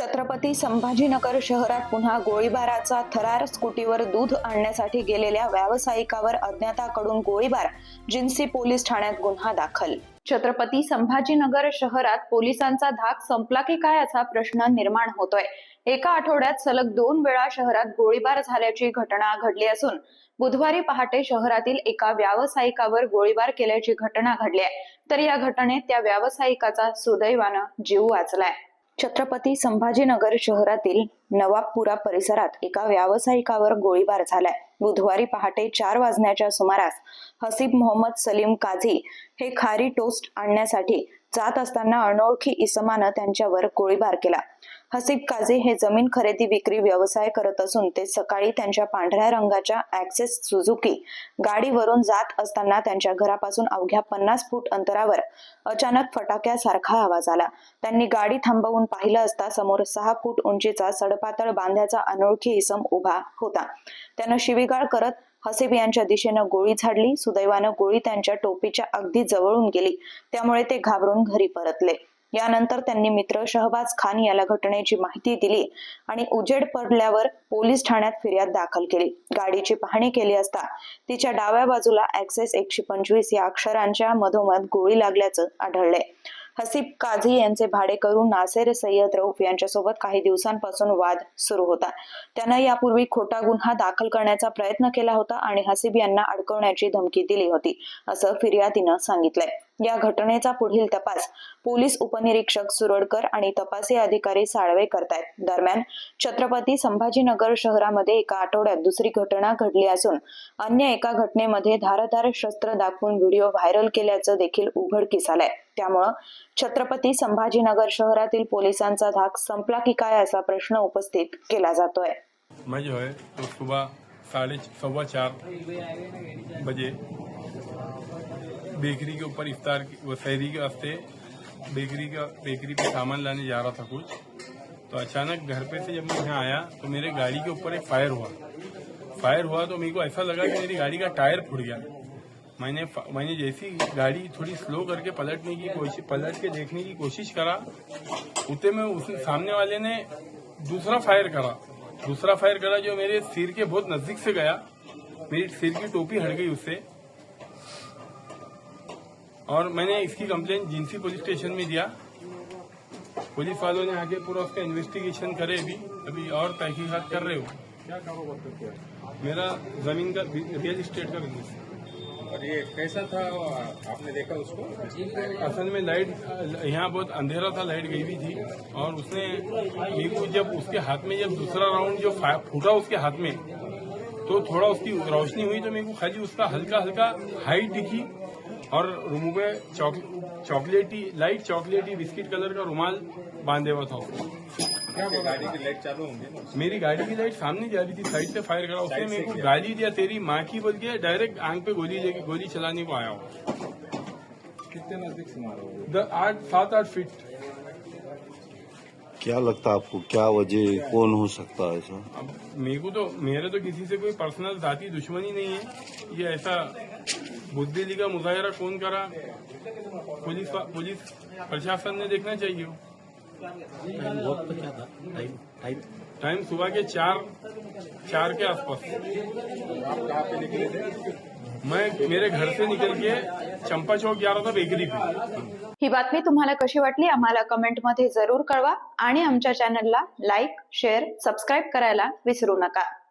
छत्रपती संभाजीनगर शहरात पुन्हा गोळीबाराचा थरार स्कूटीवर दूध आणण्यासाठी गेलेल्या व्यावसायिकावर अज्ञाताकडून गोळीबार जिन्सी पोलीस ठाण्यात गुन्हा दाखल. छत्रपती संभाजीनगर शहरात पोलिसांचा धाक संपला की काय असा प्रश्न निर्माण होतोय. एका आठवड्यात सलग दोन वेळा शहरात गोळीबार झाल्याची घटना घडली असून बुधवारी पहाटे शहरातील एका व्यावसायिकावर गोळीबार केल्याची घटना घडली आहे. तर या घटनेत त्या व्यावसायिकाचा सुदैवानं जीव वाचलाय. छत्रपती संभाजीनगर शहरातील नवाबपुरा परिसरात एका व्यावसायिकावर गोळीबार झालाय. बुधवारी पहाटे चार वाजण्याच्या सुमारास हसीब मोहम्मद सलीम काझी हे खारी टोस्ट आणण्यासाठी जात असताना अनोळखी इसमानं त्यांच्यावर गोळीबार केला. हसीब काझी हे जमीन खरेदी विक्री व्यवसाय करत असून ते सकाळी त्यांच्या पांढऱ्या रंगाच्या ऍक्सेस सुझुकी गाडीवरून जात असताना त्यांच्या घरापासून अवघ्या पन्नास फूट अंतरावर अचानक फटाक्यासारखा आवाज आला. त्यांनी गाडी थांबवून पाहिलं असता समोर सहा फूट उंचीचा सडपातळ बांध्याचा अनोळखी इसम उभा होता. त्यानं शिवीगाळ करत हसीब यांच्या दिशेनं गोळी झाडली सुदैवानं गोळी त्यांच्या टोपीच्या अगदी जवळून गेली. त्यामुळे ते घाबरून घरी परतले. यानंतर त्यांनी मित्र शहबाज खान याला घटनेची माहिती दिली आणि उजेड पडल्यावर पोलीस ठाण्यात फिर्याद दाखल केली. गाडीची पाहणी केली असता तिच्या डाव्या बाजूला ऍक्सेस एकशे पंचवीस या अक्षरांच्या मधोमध गोळी लागल्याचं आढळले. हसीब काझी यांचे भाडे करून नासेर सय्यद रौफ यांच्यासोबत काही दिवसांपासून वाद सुरू होता. त्यांना यापूर्वी खोटा गुन्हा दाखल करण्याचा प्रयत्न केला होता आणि हसीब यांना अडकवण्याची धमकी दिली होती असं फिर्यादीनं सांगितलंय. या घटनेचा पुढील तपास पोलीस उपनिरीक्षक सुरडकर आणि तपासी अधिकारी साळवे करतायत. दरम्यान छत्रपती संभाजीनगर शहरामध्ये एका आठवड्यात दुसरी घटना घडली असून अन्य एका घटनेमध्ये धारधार शस्त्र दाखवून व्हिडिओ व्हायरल केल्याचं देखील उघडकीस आलंय त्यामुळं छत्रपती संभाजीनगर शहरातील पोलिसांचा धाक संपला की काय असा प्रश्न उपस्थित केला जातोय. मैं जो है तो सुबह साढ़े सवा चार बजे बेकरी के ऊपर इफ्तार वो शहरी के वास्ते बेकरी का, बेकरी पे सामान लाने जा रहा था कुछ। तो अचानक घर पे से जब मैं यहाँ आया तो मेरे गाड़ी के ऊपर एक फायर हुआ। फायर हुआ तो मेरे को ऐसा लगा कि मेरी गाड़ी का टायर फूट गया। मैंने मैंने जैसी गाड़ी थोड़ी स्लो करके पलटने की कोशिश, पलट के देखने की कोशिश करा। उतने में उस सामने वाले ने दूसरा फायर करा। दूसरा फायर करा जो मेरे सिर के बहुत नज़दीक से गया। मेरी सिर की टोपी हट गई उससे। और मैंने इसकी कंप्लेंट जिंसी पुलिस स्टेशन में दिया। पुलिस वालों ने आगे पूरा उसका इन्वेस्टिगेशन करे अभी। अभी और तहकीकात कर रहे हो। क्या कारोबार करते हैं मेरा ज़मीन का रियल इस्टेट का बिज़नेस और ये कैसा था? आपने देखा उसको? असल में लाइट यहाँ बहुत अंधेरा था लाइट गई हुई थी। और उसने मेरे को जब उसके हाथ में जब दूसरा राउंड जो फूटा उसके हाथ में तो थोड़ा उसकी रोशनी हुई तो मेरे को खाली उसका हल्का हल्का हाइट दिखी। और चॉक- चॉकलेटी लाइट चॉकलेटी बिस्किट कलर का रुमाल बांधे हुआ था। क्या गाड़ी की लाइट चालू होंगी मेरी गाड़ी की लाइट सामने जा रही थी साइड से फायर करा उसने मेरे को गाली दिया तेरी माँ की बोल के डायरेक्ट आँख पे गोली लेके गोली चलाने को आया हूँ। कितने नज़दीक से मारा आठ सात आठ फीट क्या लगता है आपको क्या वजह कौन हो सकता है ऐसा? अब मेरे को तो मेरे तो किसी से कोई पर्सनल जाती दुश्मनी नहीं है। ये ऐसा बुद्धिली का मुजाहरा कौन करा? पुलिस पुलिस प्रशासन ने देखना चाहिए। टाइम सुबह के चार चार के आसपास। मैं मेरे घर से निकल के चंपा चौक जा रहा था बेकरी पे। ही बातमी तुम्हाला कशी वाटली आम्हाला कमेंटमध्ये जरूर कळवा आणि आमच्या चॅनलला लाईक शेअर सबस्क्राईब करायला विसरू नका.